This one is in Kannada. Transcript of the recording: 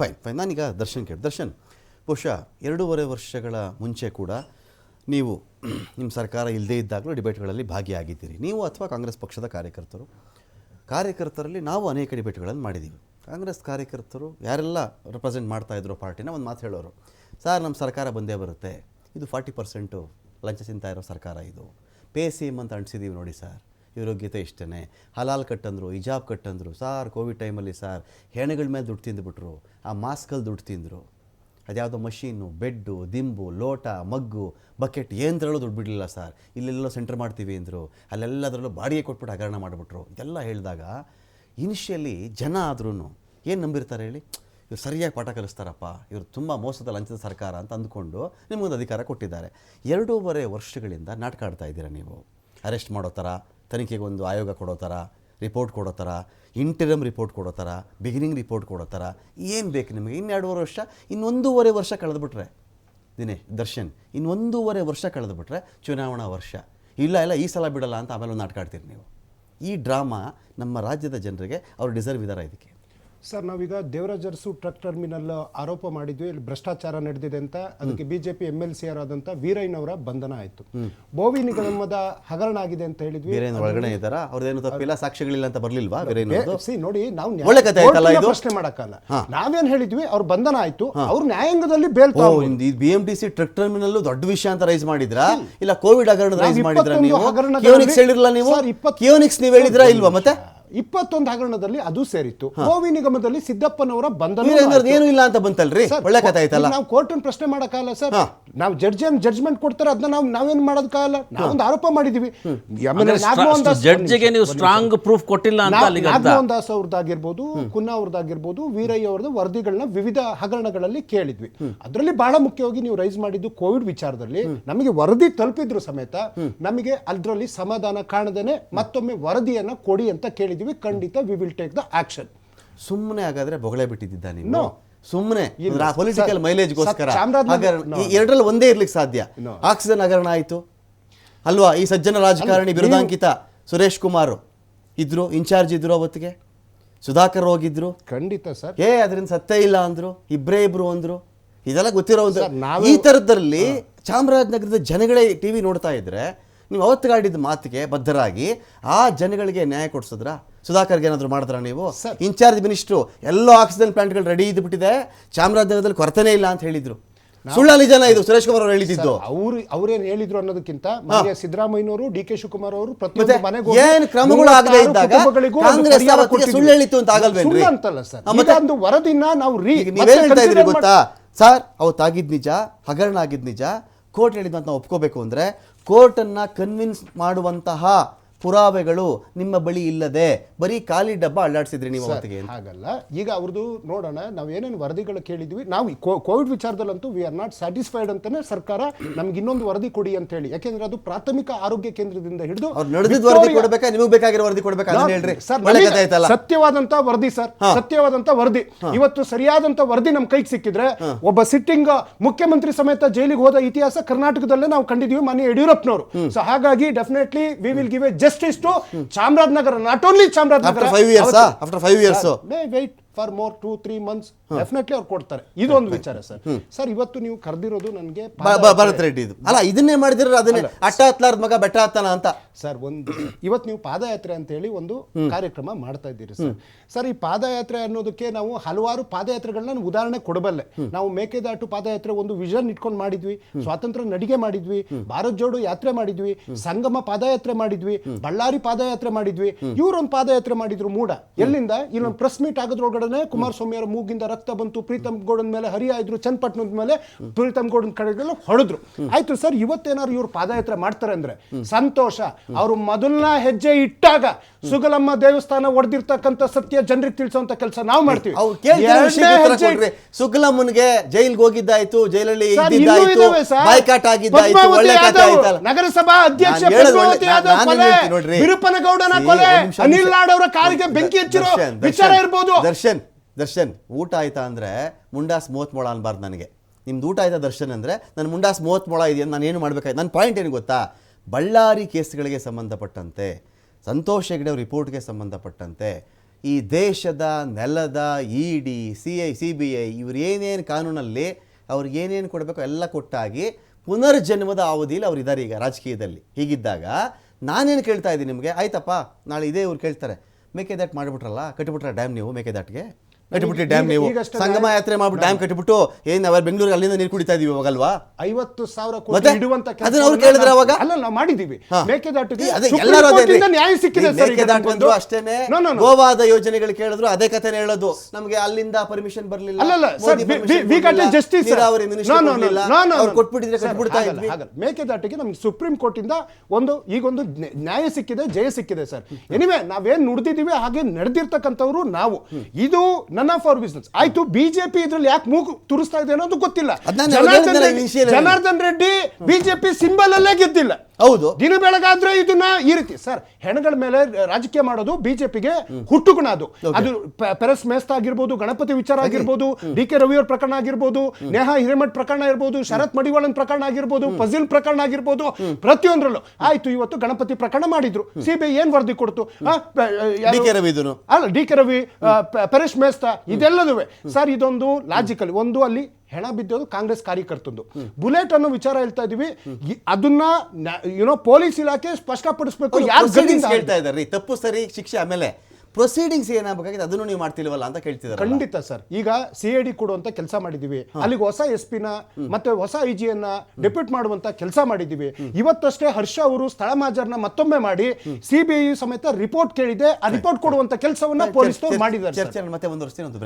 ಫೈನ್ ಫೈನ್ ನಾನೀಗ ದರ್ಶನ್ ಕೇಳಿ ದರ್ಶನ್, ಬಹುಶಃ ಎರಡೂವರೆ ವರ್ಷಗಳ ಮುಂಚೆ ಕೂಡ ನೀವು ನಿಮ್ಮ ಸರ್ಕಾರ ಇಲ್ಲದೇ ಇದ್ದಾಗಲೂ ಡಿಬೇಟ್ಗಳಲ್ಲಿ ಭಾಗಿಯಾಗಿದ್ದೀರಿ. ನೀವು ಅಥವಾ ಕಾಂಗ್ರೆಸ್ ಪಕ್ಷದ ಕಾರ್ಯಕರ್ತರು. ಕಾರ್ಯಕರ್ತರಲ್ಲಿ ನಾವು ಅನೇಕ ಡಿಬೇಟ್ಗಳನ್ನು ಮಾಡಿದ್ದೀವಿ. ಕಾಂಗ್ರೆಸ್ ಕಾರ್ಯಕರ್ತರು ಯಾರೆಲ್ಲ ರೆಪ್ರೆಸೆಂಟ್ ಮಾಡ್ತಾ ಇದ್ರು ಪಾರ್ಟಿನ ಒಂದು ಮಾತು ಹೇಳೋರು. ಸರ್, ನಮ್ಮ ಸರ್ಕಾರ ಬಂದೇ ಬರುತ್ತೆ. ಇದು ಫಾರ್ಟಿ ಪರ್ಸೆಂಟು ಲಂಚ ತಿಂತಾ ಇರೋ ಸರ್ಕಾರ ಇದು. ಪೇ ಸಿ ಎಂ ಅಂತ ಅಂಟಿಸಿದ್ದೀವಿ ನೋಡಿ ಸರ್. ಯೋಗ್ಯತೆ ಇಷ್ಟೇ ಹಲಾಲ್ ಕಟ್ಟಂದ್ರು, ಹಿಜಾಬ್ ಕಟ್ಟಂದ್ರು, ಸಾರ್ ಕೋವಿಡ್ ಟೈಮಲ್ಲಿ ಸಾರ್ ಹೆಣಗಳ ಮೇಲೆ ದುಡ್ಡು ತಿಂದುಬಿಟ್ರು, ಆ ಮಾಸ್ಕಲ್ಲಿ ದುಡ್ಡು ತಿಂದರು. ಅದ್ಯಾವುದೋ ಮಷೀನು, ಬೆಡ್ಡು, ದಿಂಬು, ಲೋಟ, ಮಗ್ಗು, ಬಕೆಟ್ ಏನದ್ರಲ್ಲೂ ದುಡ್ಡು ಬಿಡಲಿಲ್ಲ ಸರ್. ಇಲ್ಲೆಲ್ಲೋ ಸೆಂಟರ್ ಮಾಡ್ತೀವಿ ಅಂದರು, ಅಲ್ಲೆಲ್ಲದರಲ್ಲೂ ಬಾಡಿಗೆ ಕೊಟ್ಬಿಟ್ಟು ಹಗರಣ ಮಾಡಿಬಿಟ್ರು. ಇದೆಲ್ಲ ಹೇಳಿದಾಗ ಇನಿಷಿಯಲಿ ಜನ ಆದ್ರೂ ಏನು ನಂಬಿರ್ತಾರೆ ಹೇಳಿ? ಇವ್ರು ಸರಿಯಾಗಿ ಪಾಠ ಕಲಿಸ್ತಾರಪ್ಪ, ಇವರು ತುಂಬ ಮೋಸದ ಲಂಚದ ಸರ್ಕಾರ ಅಂತ ಅಂದ್ಕೊಂಡು ನಿಮಗೊಂದು ಅಧಿಕಾರ ಕೊಟ್ಟಿದ್ದಾರೆ. ಎರಡೂವರೆ ವರ್ಷಗಳಿಂದ ನಾಟಕ ಆಡ್ತಾ ಇದ್ದೀರಾ ನೀವು? ಅರೆಸ್ಟ್ ಮಾಡೋ ಥರ? ತನಿಖೆಗೆ ಒಂದು ಆಯೋಗ ಕೊಡೋ ಥರ ರಿಪೋರ್ಟ್ ಕೊಡೋ ಥರ ಇಂಟರಮ್ ರಿಪೋರ್ಟ್ ಕೊಡೋ ಥರ ಬಿಗಿನಿಂಗ್ ರಿಪೋರ್ಟ್ ಕೊಡೋ ಥರ, ಏನು ಬೇಕು ನಿಮಗೆ? ಇನ್ನೆರಡೂವರೆ ವರ್ಷ ಇನ್ನೊಂದೂವರೆ ವರ್ಷ ಕಳೆದುಬಿಟ್ರೆ ದಿನೇ ದರ್ಶನ್ ಇನ್ನೊಂದೂವರೆ ವರ್ಷ ಕಳೆದುಬಿಟ್ರೆ ಚುನಾವಣಾ ವರ್ಷ. ಇಲ್ಲ ಇಲ್ಲ, ಈ ಸಲ ಬಿಡಲ್ಲ ಅಂತ ಆಮೇಲೆ ಒಂದು ನಾಟಕ ಆಡ್ತೀರಿ ನೀವು. ಈ ಡ್ರಾಮಾ ನಮ್ಮ ರಾಜ್ಯದ ಜನರಿಗೆ ಅವರು ಡಿಸರ್ವ್ ಇದ್ದಾರೆ ಇದಕ್ಕೆ? ಸರ್ ನಾವೀಗ ದೇವರಾಜ್ ಅರಸು ಟ್ರಕ್ ಟರ್ಮಿನಲ್ ಆರೋಪ ಮಾಡಿದ್ವಿ. ಇಲ್ಲಿ ಭ್ರಷ್ಟಾಚಾರ ನಡೆದಿದೆ ಅಂತ. ಅದಕ್ಕೆ ಬಿಜೆಪಿ ಎಂ ಎಲ್ ಸಿ ಆರಾದಂತ ವೀರಯ್ಯನವರ ಬಂಧನ ಆಯಿತು. ಬೋವಿ ನಿಗಮದ ಹಗರಣ ಆಗಿದೆ ಅಂತ ಹೇಳಿದ್ವಿ. ವೀರಯ್ಯನ ಒಳಗಡೆ ಇದ್ದಾರಾ? ಅವ್ರದ್ದೇನು ತಪ್ಪಿಲ್ಲ? ಸಾಕ್ಷ್ಯಗಳಿಲ್ಲ ಅಂತ ಬರ್ಲಿಲ್ವಾ ವೀರಯ್ಯನ ಸಿ ನೋಡಿ ನಾವು ಒಳ್ಳೆ ಕಥೆ ಆಯ್ತಲ್ಲ ಇದು? ಪ್ರಶ್ನೆ ಮಾಡಕ್ಕಲ್ಲ. ನಾವೇನ್ ಹೇಳಿದ್ವಿ? ಅವ್ರ ಬಂಧನ ಆಯ್ತು. ಅವ್ರ ನ್ಯಾಯಾಂಗದಲ್ಲಿ ಬೇಲ್ ಓ B M T C truck terminal ದೊಡ್ಡ ವಿಷಯ ಅಂತ ರೈಸ್ ಮಾಡಿದ್ರಾ? ಇಲ್ಲ ಕೋವಿಡ್ ಹಗರಣ ರೈಸ್ ಮಾಡಿದ್ರಾ ನೀವು? ಕಿಯೋನಿಕ್ಸ್ ಹೇಳಿರಲ್ಲ ನೀವು? ಕಿಯೋನಿಕ್ಸ್ ನೀವು ಹೇಳಿದ್ರಾ ಇಲ್ವಾ ಮತ್ತೆ? ಇಪ್ಪತ್ತೊಂದು ಹಗರಣದಲ್ಲಿ ಅದು ಸೇರಿತ್ತು. ಗೋವಿ ನಿಗಮದಲ್ಲಿ ಸಿದ್ದಪ್ಪನವರ ಬಂಧನ ಏನು ಇಲ್ಲ ಅಂತ ಬಂತಲ್ರಿ? ಒಳ್ಳೆ ಕಥೆ ಆಯ್ತಲ್ಲ? ನಾವು ಕೋರ್ಟ್ ಪ್ರಶ್ನೆ ಮಾಡಕ್ಕಾಗಲ್ಲ ಸರ್. ನಾವು ಜಡ್ಜ್ ಏನ್ ಜಡ್ಜ್ಮೆಂಟ್ ಕೊಡ್ತಾರೆ ಅದನ್ನ ನಾವು ನಾವೇನ್ ಮಾಡೋದಕ್ಕಾಗಲ್ಲ ನಾವೊಂದು ಆರೋಪ ಮಾಡಿದೀವಿ. ಜಡ್ಜ್ಗೆ ನೀವು ಸ್ಟ್ರಾಂಗ್ ಪ್ರೂಫ್ ಕೊಟ್ಟಿಲ್ಲ ನಾಗಮೋಹನ್ ದಾಸ್ ಅವ್ರದ್ದಾಗಿರ್ಬೋದು ಕುನ್ನಾ ಅವ್ರದ್ದಾಗಿರ್ಬೋದು ವೀರಯ್ಯ ಅವ್ರದ್ದು ವರದಿಗಳನ್ನ ವಿವಿಧ ಹಗರಣಗಳಲ್ಲಿ ಕೇಳಿದ್ವಿ. ಅದರಲ್ಲಿ ಬಹಳ ಮುಖ್ಯವಾಗಿ ನೀವು ರೈಸ್ ಮಾಡಿದ್ದು ಕೋವಿಡ್ ವಿಚಾರದಲ್ಲಿ ನಮಗೆ ವರದಿ ತಲುಪಿದ್ರು ಸಮೇತ ನಮಗೆ ಅದರಲ್ಲಿ ಸಮಾಧಾನ ಕಾಣದೇನೆ ಮತ್ತೊಮ್ಮೆ ವರದಿಯನ್ನ ಕೊಡಿ ಅಂತ ಕೇಳಿದ್ವಿ. ಖಂಡಿತ we will take the action ಸುಮ್ಮನೆ ಹಾಗಾದ್ರೆ ಬೊಗಳೆ ಬಿಟ್ಟಿದ್ದ ನೀವು. ಸುಮ್ಮನೆ. ಪೊಲಿಟಿಕಲ್ ಮೈಲೇಜ್ಗೋಸ್ಕರ ಎರಡರಲ್ಲಿ ಒಂದೇ ಇರ್ಲಿಕ್ಕೆ ಸಾಧ್ಯ? ಆಕ್ಸಿಜನ್ ಹಗರಣ ಆಯಿತು. ಅಲ್ವಾ ಈ ಸಜ್ಜನ ರಾಜಕಾರಣಿ ಬಿರುದಾಂಕಿತ ಸುರೇಶ್ ಕುಮಾರ್ ಇದ್ರು ಇನ್ಚಾರ್ಜ್ ಇದ್ರು ಅವತ್ತಿಗೆ? ಸುಧಾಕರ್ ಹೋಗಿದ್ರು? ಖಂಡಿತ ಸರ್. ಏ ಅದರಿಂದ ಸತ್ಯ ಇಲ್ಲ ಅಂದ್ರು ಇಬ್ರೇ ಇಬ್ರು ಅಂದ್ರು. ಇದೆಲ್ಲ ಗೊತ್ತಿರೋ ಒಂದು ಈ ಥರದ್ರಲ್ಲಿ ಚಾಮರಾಜನಗರದ ಜನಗಳೇ ಟಿವಿ ನೋಡ್ತಾ ಇದ್ರೆ ನೀವು ಅವತ್ತುಗಾಡಿದ ಮಾತಿಗೆ ಬದ್ಧರಾಗಿ ಆ ಜನಗಳಿಗೆ ನ್ಯಾಯ ಕೊಡಿಸಿದ್ರ? ಸುಧಾಕರ್ಗೆ ಏನಾದರೂ ಮಾಡಿದ್ರ ನೀವು? ಇನ್ಚಾರ್ಜ್ ಮಿನಿಸ್ಟ್ರು ಎಲ್ಲ ಆಕ್ಸಿಜನ್ ಪ್ಲಾಂಟ್ಗಳು ರೆಡಿ ಇದ್ಬಿಟ್ಟಿದೆ ಚಾಮರಾಜನಗರದಲ್ಲಿ ಕೊರತೆನೇ ಇಲ್ಲ ಅಂತ ಹೇಳಿದ್ರು. ಸುಳ್ಳಲ್ಲಿ ಜನ ಇದು ಸುರೇಶ್ ಕುಮಾರ್ ಅವರು ಹೇಳಿದ್ದು. ಅವ್ರು ಅವ್ರೇನ್ ಹೇಳಿದ್ರು ಅನ್ನೋದಕ್ಕಿಂತ ಸಿದ್ದರಾಮಯ್ಯವರು ಸಿದ್ದರಾಮಯ್ಯನವರು ಡಿ ಕೆ ಶಿವಕುಮಾರ್ ಅವರು ಪ್ರತಿಯೊಂದು ಏನ್ ಕ್ರಮಗಳು ಆಗದೆ ಇದ್ದಾಗ ಕಾಂಗ್ರೆಸ್ ಅವತ್ತಿಗೆ ಸುಳ್ಳು ಹೇಳಿತ್ತು ಅಂತ ಆಗಲ್ವೇನ್ರಿ? ಅಂತಲ್ಲ ಸರ್. ಒಂದು ವರದಿನ ನಾವು ರೀ ನೀವೇನ್ ಹೇಳ್ತಾ ಇದ್ರಿ ಗೊತ್ತಾ? ಸರ್ ಅವತ್ತಾಗಿದ್ ನಿಜ ಹಗರಣ ಆಗಿದ್ ನಿಜ ಕೋರ್ಟ್ ಹೇಳಿದ್ ಅಂತ ನಾವು ಒಪ್ಕೋಬೇಕು ಅಂದ್ರೆ ಕೋರ್ಟನ್ನ ಕನ್ವಿನ್ಸ್ ಮಾಡುವಂತಹ ಪುರಾವೆಗಳು ನಿಮ್ಮ ಬಳಿ ಇಲ್ಲದೆ ಬರೀ ಖಾಲಿ ಡಬ್ಬ ಅಲ್ಲಾಡ್ಸಿದ್ರಿ ನೀವು ಅವತ್ತಿಗೆ ಅಂತ. ಹಾಗಲ್ಲ. ಈಗ ಅವ್ರದ್ದು ನೋಡೋಣ ನಾವು ಏನೇನು ವರದಿಗಳು ಕೇಳಿದ್ವಿ ನಾವು ಕೋವಿಡ್ ವಿಚಾರದಲ್ಲಂತೂ ವಿ ಆರ್ ನಾಟ್ ಸ್ಯಾಟಿಸ್ಫೈಡ್ ಅಂತಾನೆ ಸರ್ಕಾರ ನಮ್ಗೆ ಇನ್ನೊಂದು ವರದಿ ಕೊಡಿ ಅಂತ ಹೇಳಿ. ಯಾಕೆಂದ್ರೆ ಅದು ಪ್ರಾಥಮಿಕ ಆರೋಗ್ಯ ಕೇಂದ್ರದಿಂದ ಹಿಡಿದು ನಡೆದಿದ್ದ ವರದಿ ಕೊಡಬೇಕಾ? ನಿಮಗೆ ಬೇಕಾಗಿರೋ ವರದಿ ಕೊಡಬೇಕಾ ಅದನ್ನ ಹೇಳ್ರಿ. ಸರ್, ಸತ್ಯವಾದಂತ ವರದಿ ಸರ್ ಸತ್ಯವಾದಂತ ವರದಿ. ಇವತ್ತು ಸರಿಯಾದಂತ ವರದಿ ನಮ್ ಕೈಗೆ ಸಿಕ್ಕಿದ್ರೆ ಒಬ್ಬ ಸಿಟ್ಟಿಂಗ್ ಮುಖ್ಯಮಂತ್ರಿ ಸಮೇತ ಜೈಲಿಗೆ ಹೋದ ಇತಿಹಾಸ ಕರ್ನಾಟಕದಲ್ಲೇ ನಾವು ಕಂಡಿದೀವಿ ಮಾನ್ಯ ಯಡಿಯೂರಪ್ಪನವರು. ಸೊ ಹಾಗಾಗಿ definitely we will give a justice to Chamarajanagar not only Chamarajanagar After five years ಆ? After five years? For more two three months definitely ಅವ್ರು ಕೊಡ್ತಾರೆ. ಇದೊಂದು ವಿಚಾರ ಸರ್. ಸರ್ ಇವತ್ತು ನೀವು ಕರೆದಿರೋದು ನನಗೆ ಭರತ್ ರೆಡ್ಡಿ ಇದು. ಅಲ್ಲ ಇದನ್ನೇ ಮಾಡಿದ್ರೆ ಅದನ್ನೇ ಅಟ್ಟ ಹತ್ಲಾರ್ದ ಮಗ ಬೆಟ್ಟ ಹತ್ತಾನ ಅಂತ. ಸರ್ ಒಂದು ಇವತ್ತು ನೀವು ಪಾದಯಾತ್ರೆ ಅಂತ ಹೇಳಿ ಒಂದು ಕಾರ್ಯಕ್ರಮ ಮಾಡ್ತಾ ಇದ್ದೀರಿ ಸರ್. ಸರ್ ಈ ಪಾದಯಾತ್ರೆ ಅನ್ನೋದಕ್ಕೆ ನಾವು ಹಲವಾರು ಪಾದಯಾತ್ರೆಗಳನ್ನ ನಾನು ಉದಾಹರಣೆ ಕೊಡಬಲ್ಲೆ. ನಾವು ಮೇಕೆದಾಟು ಪಾದಯಾತ್ರೆ ಒಂದು ವಿಷನ್ ಇಟ್ಕೊಂಡು ಮಾಡಿದ್ವಿ ಸ್ವಾತಂತ್ರ್ಯ ನಡಿಗೆ ಮಾಡಿದ್ವಿ ಭಾರತ್ ಜೋಡು ಯಾತ್ರೆ ಮಾಡಿದ್ವಿ ಸಂಗಮ ಪಾದಯಾತ್ರೆ ಮಾಡಿದ್ವಿ ಬಳ್ಳಾರಿ ಪಾದಯಾತ್ರೆ ಮಾಡಿದ್ವಿ ಇವ್ರೊಂದು ಪಾದಯಾತ್ರೆ ಮಾಡಿದ್ರು ಮೂಡ. ಎಲ್ಲಿಂದ? ಇಲ್ಲೊಂದು ಪ್ರೆಸ್ ಮೀಟ್ ಆಗೋದ್ರೊಳಗಡೆ ಕುಮಾರಸ್ವಾಮಿ ಅವರ ಮೂಗಿಂದ ರಕ್ತ ಬಂತು ಪ್ರೀತಮ್ ಗೌಡನ್ ಮೇಲೆ ಹರಿಯಾಯಿದ್ರು ಚನ್ನಪಟ್ಟಣದ ಮೇಲೆ ಪ್ರೀತಮ್ ಗೌಡನ್ ಕಡೆಗೆಲ್ಲ ಹೊಡೆದ್ರು. ಆಯ್ತು ಸರ್ ಇವತ್ತೇನಾದ್ರು ಇವ್ರು ಪಾದಯಾತ್ರೆ ಮಾಡ್ತಾರೆ ಅಂದ್ರೆ ಸಂತೋಷ. ಅವರು ಮೊದಲನ ಹೆಜ್ಜೆ ಇಟ್ಟಾಗ ಸುಗಲಮ್ಮ ದೇವಸ್ಥಾನ ಒಡೆದಿರ್ತಕ್ಕಂಥ ಸತ್ಯ ಜನರಿಗೆ ತಿಳಿಸುವಂತ ಕೆಲಸ ನಾವು ಮಾಡ್ತೀವಿ. ಸುಗಲಮ್ಮನ್ಗೆ ಜೈಲ್ಗೆ ಹೋಗಿದ್ದಾಯ್ತು ಜೈಲಲ್ಲಿ ಬಾಯ್ಕಾಟ್ ಆಗಿದ್ದಾಯ್ತು ಒಳ್ಳೆ ಕಥೆ ಆಯ್ತಲ್ಲ. ನಗರಸಭಾ ಅಧ್ಯಕ್ಷ ವಿರುಪನಗೌಡನ ಕೊಲೆ, ಅನಿಲ್. ಲಾಡ್ ಅವರ ಕಾರಿಗೆ ಬೆಂಕಿ ಹಚ್ಚಿರೋ ವಿಚಾರ ಇರ್ಬೋದು. ದರ್ಶನ್, ಊಟ ಆಯ್ತಾ ಅಂದರೆ ಮುಂಡಾಸ್ ಮೂವತ್ ಮೊಳ ಅನ್ಬಾರ್ದು ನನಗೆ. ನಿಮ್ದು ಊಟ ಆಯ್ತಾ ದರ್ಶನ್ ಅಂದರೆ ನನ್ನ ಮುಂಡಾಸ್ ಮೂವತ್ ಮೊಳ ಇದೆಯಾ ನಾನು ಏನು ಮಾಡ್ಬೇಕಾಯ್ತು? ನನ್ನ ಪಾಯಿಂಟ್ ಏನು ಗೊತ್ತಾ? ಬಳ್ಳಾರಿ ಕೇಸ್ಗಳಿಗೆ ಸಂಬಂಧಪಟ್ಟಂತೆ, ಸಂತೋಷ್ ಹೆಗ್ಡೆ ಅವ್ರ ರಿಪೋರ್ಟ್ಗೆ ಸಂಬಂಧಪಟ್ಟಂತೆ, ಈ ದೇಶದ ನೆಲದ E D C I C B I ಇವ್ರು ಏನೇನು ಕಾನೂನಲ್ಲಿ ಅವ್ರಿಗೆ ಏನೇನು ಕೊಡಬೇಕು ಎಲ್ಲ ಕೊಟ್ಟಾಗಿ ಪುನರ್ಜನ್ಮದ ಅವಧಿಯಲ್ಲಿ ಅವ್ರು ಇದ್ದಾರೆ ಈಗ ರಾಜಕೀಯದಲ್ಲಿ. ಹೀಗಿದ್ದಾಗ ನಾನೇನು ಕೇಳ್ತಾ ಇದ್ದೀನಿ ನಿಮಗೆ? ಆಯ್ತಪ್ಪ, ನಾಳೆ ಇದೇ ಇವ್ರು ಕೇಳ್ತಾರೆ. ಮೇಕೆದಾಟ್ ಮಾಡಿಬಿಟ್ರಲ್ಲ ಕಟ್ಟಿಬಿಟ್ರ ಡ್ಯಾಮ್ ನೀವು ಮೇಕೆದಾಟ್ಗೆ? ಕಟ್ಟಿಬಿಟ್ರಿ ಡ್ಯಾಮ್ ನೀವು ಸಂಗಮ ಯಾತ್ರೆ ಮಾಡ್ಬಿಟ್ಟು ಡ್ಯಾಮ್ ಕಟ್ಟಿಬಿಟ್ಟು ಏನ್ ಅವ್ರ ಬೆಂಗಳೂರಿಗೆ ಅಲ್ಲಿಂದ ನೀರು ಕುಡಿತಾ ಇದೀವಿ ಅವಾಗಲ್ವಾ ಐವತ್ತು ಸಾವಿರ? ಕೋಟಿ ಇಡುವಂತ ಅದನ್ನ ಅವ್ರು ಕೇಳಿದ್ರೆ ಅವಾಗ? ಅಲ್ಲ ನಾವು ಮಾಡಿದೀವಿ. ಮೇಕೆದಾಟು ಅದೇ ಎಲ್ಲರೂ ಅದೇ ನ್ಯಾಯ ಸಿಕ್ಕಿದೆ ಮೇಕೆದಾಟು. ಅಂದ್ರು ಅಷ್ಟೇನೆ. ಗೋವಾದ ಯೋಜನೆಗಳು ಕೇಳಿದ್ರು ಅದೇ ಕಥೆನೇ ಹೇಳೋದು. ನಮಗೆ ಅಲ್ಲಿಂದ ಪರ್ಮಿಷನ್ ಬರಲಿಲ್ಲ. ಅಲ್ಲ ಸರ್ ವಿ ಗಾಟ್ ಜಸ್ಟಿಸ್ ನೀರಾವರಿ ಮಿನಿಸ್ಟರ್ ಕೊಡ್ಲಿಲ್ಲ. ಅವ್ರು ಕೊಟ್ಬಿಟ್ಟಿದ್ರೆ ಕಟ್ಬಿಡ್ತಾ ಇದ್ವಿ. ಮೇಕೆದಾಟಿಗೆ ನಮ್ಗೆ ಸುಪ್ರೀಂ ಕೋರ್ಟ್ ಇಂದ ಒಂದು ಈಗೊಂದು ಒಂದು ನ್ಯಾಯ ಸಿಕ್ಕಿದೆ ಜಯ ಸಿಕ್ಕಿದೆ ಸರ್. ಎನಿವೆ ನಾವೇನ್ ನುಡ್ದಿದೀವಿ ಹಾಗೆ ನಡೆದಿರ್ತಕ್ಕಂಥವ್ರು ನಾವು. ಇದು ನನ್ ಆಫ್ ಅವರ್ ಬಿಸ್ನೆಸ್ ಆಯ್ತು ಬಿಜೆಪಿ ಇದ್ರಲ್ಲಿ ಯಾಕೆ ಮೂಗು ತುರಿಸ್ತಾ ಇದೆ ಅನ್ನೋದು ಗೊತ್ತಿಲ್ಲ. ಅದ್ನ ನಾನು ಜನಾರ್ದನ್ ಹೇಳಿದ್ನಲ್ಲ Reddy- initial Janardhan Reddy BJP symbol ಅಲ್ಲೇ ಗೆದ್ದಿಲ್ಲ. ಹೌದು. ದಿನ ಬೆಳಗಾದ್ರೆ ಇದನ್ನ ಈ ರೀತಿ ಸರ್ ಹೆಣಗಳ ಮೇಲೆ ರಾಜಕೀಯ ಮಾಡೋದು ಬಿಜೆಪಿಗೆ ಹುಟ್ಟುಗುಣ ಅದು. ಅದು ಪ- ಪೆರಸ್ ಮೇಸ್ತಾ ಆಗಿರ್ಬೋದು ಗಣಪತಿ ವಿಚಾರ ಆಗಿರ್ಬೋದು ಡಿ ಕೆ ರವಿಯವ್ರ ಪ್ರಕರಣ ಆಗಿರ್ಬೋದು ನೇಹಾ ಹಿರೇಮಠ್ ಪ್ರಕರಣ ಇರ್ಬೋದು ಶರತ್ ಮಡಿವಾಳನ್ ಪ್ರಕರಣ ಆಗಿರ್ಬೋದು ಫಜಿಲ್ ಪ್ರಕರಣ ಆಗಿರ್ಬೋದು ಪ್ರತಿಯೊಂದರಲ್ಲೂ. ಆಯ್ತು ಇವತ್ತು ಗಣಪತಿ ಪ್ರಕರಣ ಮಾಡಿದ್ರು. ಸಿಬಿಐ ಏನ್ ವರದಿ ಕೊಡ್ತು? ಆ, ಪ- ಯಾರು- ಡಿ ಕೆ ರವಿದುನು ಅಲ್ಲ ಡಿ ಕೆ ರವಿ ಆ, ಪ- ಪರೇಶ್ ಮೇಸ್ತಾ ಇದೆಲ್ಲದುವೆ. ಸರ್ ಇದೊಂದು ಲಾಜಿಕಲ್ ಒಂದು ಅಲ್ಲಿ ಹೆಣ ಬಿದ್ದೋದು ಕಾಂಗ್ರೆಸ್ ಕಾರ್ಯಕರ್ತಂದು. ಬುಲೆಟ್ ಅನ್ನೋ ವಿಚಾರ ಹೇಳ್ತಾ ಇದೀವಿ. ಅದನ್ನ ಯುನೋ ಪೊಲೀಸ್ ಇಲಾಖೆ ಸ್ಪಷ್ಟಪಡಿಸಬೇಕು ಯಾರು ಪ್ರೊಸೀಡಿಂಗ್ಸ್ ಹೇಳ್ತಾ ಇದ್ದಾರೆ ತಪ್ಪು ಸರಿ ಶಿಕ್ಷೆ ಆಮೇಲೆ. ಪ್ರೊಸೀಡಿಂಗ್ಸ್ ಏನಾಗಬೇಕಾಗಿದೆ ಅದನ್ನು ನೀವು ಮಾಡ್ತಿಲ್ವಲ್ಲ ಅಂತ ಕೇಳ್ತಿದ್ದಾರೆ ಖಂಡಿತ ಸರ್. ಈಗ ಸಿ ಐ ಡಿ ಕೊಡುವಂತ ಕೆಲಸ ಮಾಡಿದೀವಿ. ಅಲ್ಲಿಗೆ ಹೊಸ ಎಸ್ ಪಿನ ಮತ್ತೆ ಹೊಸ ಐ ಜಿಯನ್ನ ಡೆಪ್ಯೂಟ್ ಮಾಡುವಂತ ಕೆಲಸ ಮಾಡಿದೀವಿ. ಇವತ್ತಷ್ಟೇ ಹರ್ಷ ಅವರು ಸ್ಥಳ ಮಾಜರ್ನ ಮತ್ತೊಮ್ಮೆ ಮಾಡಿ ಸಿಬಿಐ ಸಮೇತ ರಿಪೋರ್ಟ್ ಕೇಳಿದೆ. ಆ ರಿಪೋರ್ಟ್ ಕೊಡುವಂತ ಕೆಲಸವನ್ನ ಪೊಲೀಸರು ಮಾಡಿದ್ದಾರೆ. ಚರ್ಚೆ ಮತ್ತೆ ಮುಂದುವರಿಸ್ತೀನಿ ಒಂದು ಬ್ರೇಕ್